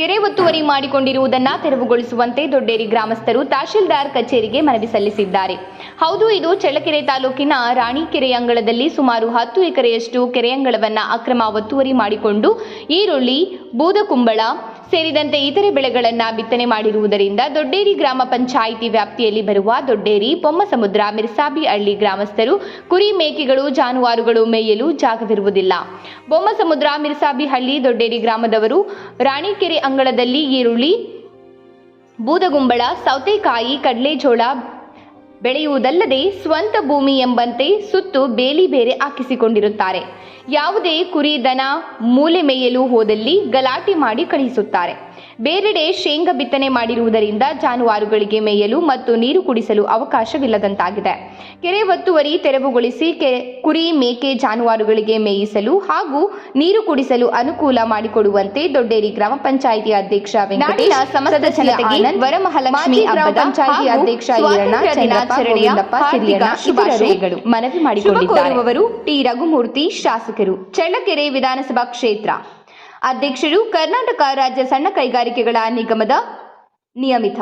ಕೆರೆ ಒತ್ತುವರಿ ಮಾಡಿಕೊಂಡಿರುವುದನ್ನು ತೆರವುಗೊಳಿಸುವಂತೆ ದೊಡ್ಡೇರಿ ಗ್ರಾಮಸ್ಥರು ತಹಶೀಲ್ದಾರ್ ಕಚೇರಿಗೆ ಮನವಿ ಸಲ್ಲಿಸಿದ್ದಾರೆ. ಹೌದು, ಇದು ಚಳ್ಳಕೆರೆ ತಾಲೂಕಿನ ರಾಣಿಕೆರೆ ಅಂಗಳದಲ್ಲಿ ಸುಮಾರು ಹತ್ತು ಎಕರೆಯಷ್ಟು ಕೆರೆಯಂಗಳವನ್ನು ಅಕ್ರಮ ಒತ್ತುವರಿ ಮಾಡಿಕೊಂಡು ಈರುಳ್ಳಿ ಬೂದಕುಂಬಳ ಸೇರಿದಂತೆ ಇತರೆ ಬೆಳೆಗಳನ್ನು ಬಿತ್ತನೆ ಮಾಡಿರುವುದರಿಂದ ದೊಡ್ಡೇರಿ ಗ್ರಾಮ ಪಂಚಾಯಿತಿ ವ್ಯಾಪ್ತಿಯಲ್ಲಿ ಬರುವ ದೊಡ್ಡೇರಿ ಬೊಮ್ಮಸಮುದ್ರ ಮಿರ್ಸಾಬಿ ಹಳ್ಳಿ ಗ್ರಾಮಸ್ಥರು ಕುರಿ ಮೇಕೆಗಳು ಜಾನುವಾರುಗಳು ಮೇಯಲು ಜಾಗವಿರುವುದಿಲ್ಲ. ಬೊಮ್ಮಸಮುದ್ರ ಮಿರ್ಸಾಬಿ ಹಳ್ಳಿ ದೊಡ್ಡೇರಿ ಗ್ರಾಮದವರು ರಾಣಿಕೆರೆ ಅಂಗಳದಲ್ಲಿ ಈರುಳ್ಳಿ, ಬೂದಗುಂಬಳ, ಸೌತೆಕಾಯಿ, ಕಡಲೆಜೋಳ ಬೆಳೆಯುವುದಲ್ಲದೆ ಸ್ವಂತ ಭೂಮಿ ಎಂಬಂತೆ ಸುತ್ತು ಬೇಲಿ ಬೇರೆ ಹಾಕಿಸಿಕೊಂಡಿರುತ್ತಾರೆ. ಯಾವುದೇ ಕುರಿ ದನ, ಮೂಲೆ ಮೇಯಲು ಹೋದಲ್ಲಿ ಗಲಾಟೆ ಮಾಡಿ ಕಳುಹಿಸುತ್ತಾರೆ. ಬೇರೆಡೆ ಶೇಂಗಾ ಬಿತ್ತನೆ ಮಾಡಿರುವುದರಿಂದ ಜಾನುವಾರುಗಳಿಗೆ ಮೇಯಲು ಮತ್ತು ನೀರು ಕುಡಿಸಲು ಅವಕಾಶವಿಲ್ಲದಂತಾಗಿದೆ. ಕೆರೆ ಒತ್ತುವರಿ ತೆರವುಗೊಳಿಸಿ ಕೆ ಕುರಿ ಮೇಕೆ ಜಾನುವಾರುಗಳಿಗೆ ಮೇಯಿಸಲು ಹಾಗೂ ನೀರು ಕುಡಿಸಲು ಅನುಕೂಲ ಮಾಡಿಕೊಡುವಂತೆ ದೊಡ್ಡೇರಿ ಗ್ರಾಮ ಪಂಚಾಯಿತಿ ಅಧ್ಯಕ್ಷ ಸಮಸ್ತ ಜನತೆಗೆ ವರಮಹಾಲಕ್ಷ್ಮಿ ಪಂಚಾಯಿತಿ ಅಧ್ಯಕ್ಷ ಶುಭಾಶಯಗಳು. ಮನವಿ ಮಾಡಿಕೊಂಡಿದ್ದಾರೆ. ಟಿ ರಘುಮೂರ್ತಿ ಶಾಸಕರು. ಚಳ್ಳಕೆರೆ ವಿಧಾನಸಭಾ ಕ್ಷೇತ್ರ. ಅಧ್ಯಕ್ಷರು ಕರ್ನಾಟಕ ರಾಜ್ಯ ಸಣ್ಣ ಕೈಗಾರಿಕೆಗಳ ನಿಗಮದ ನಿಯಮಿತ